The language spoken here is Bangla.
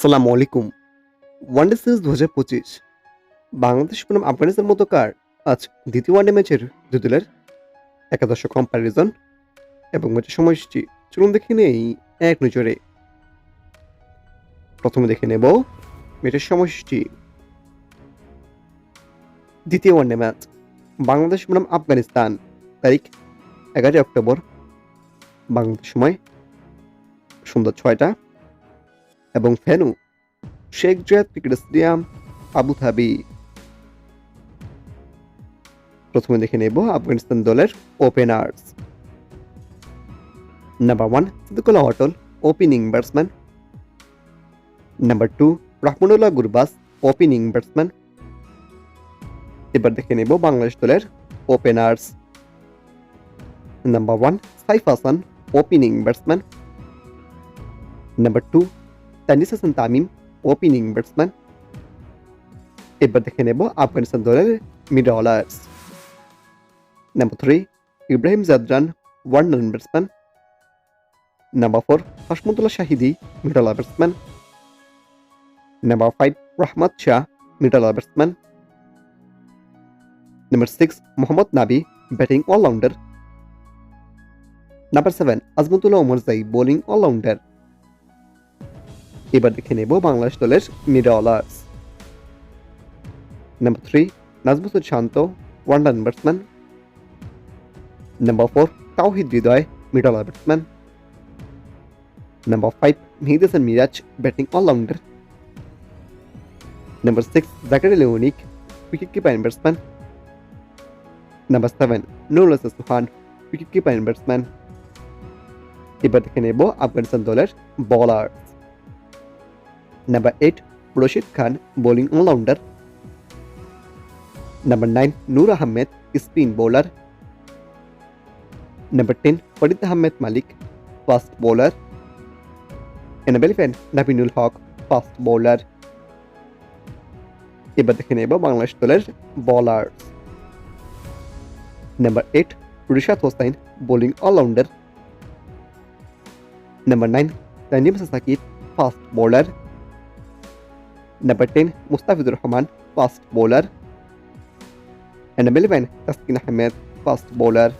আসসালামু আলাইকুম। ওয়ানডে সিরিজ দু হাজার পঁচিশ। বাংলাদেশ বনাম আফগানিস্তান মতো কার আজ দ্বিতীয় ওয়ানডে ম্যাচের দুই দলের একাদশ কম্প্যারিজন এবং ম্যাচের সময়সূচি। চলুন দেখে নেই এক নজরে। প্রথমে দেখে নেব ম্যাচের সময়সূচি। দ্বিতীয় ওয়ানডে ম্যাচ। বাংলাদেশ বনাম আফগানিস্তান তারিখ এগারোই অক্টোবর। বাংলাদেশ সময় সন্ধ্যা ছয়টা। এবং venue, Sheikh Zayed cricket stadium, Abu Dhabi. প্রথমে দেখে নেব আফগানিস্তান দলের openers. Number one Sediqullah Atal opening batsman. Number two, Rahmanullah Gurbaz, opening batsman. এবার দেখে নেব বাংলাদেশ দলের openers. Number one, Saif Hasan, opening batsman. Number two Tanzid Hasan Tamim opening batsman এবার দেখে নেব আফগানিস্তান দলের middle orders number three Ibrahim Zadran one run batsman number four Hashmatullah Shahidi middle batsman number five Rahmat Shah middle batsman number six Mohammad Nabi batting allrounder number seven Azmatullah Omarzai bowling allrounder এবার দেখে নেব বাংলাদেশ দলের middle orders number three Najmul Shanto one run batsman number four Towhid Hridoy middle batsman number five Mehidy Hasan Miraz batting allrounder number six জাকারি লেওনিক wicketkeeper batsman number seven Nurul Hasan Sohan wicketkeeper batsman এবার দেখে নেব আফগানিস্তান দলের bowlers Number 8, Rashid Khan, bowling all-rounder. Number 9, Noor Ahmed, spin bowler. Number 10, Farid Ahmed Malik, fast bowler. And number 11, Nabinul Haq, fast bowler. এবার দেখে নেব বাংলাদেশ দলের bowlers number eight Rishad Hossain bowling allrounder number nine Tanim Sakib fast bowler number ten Mustafizur Rahman fast bowler and eleven Taskin Ahmed fast bowler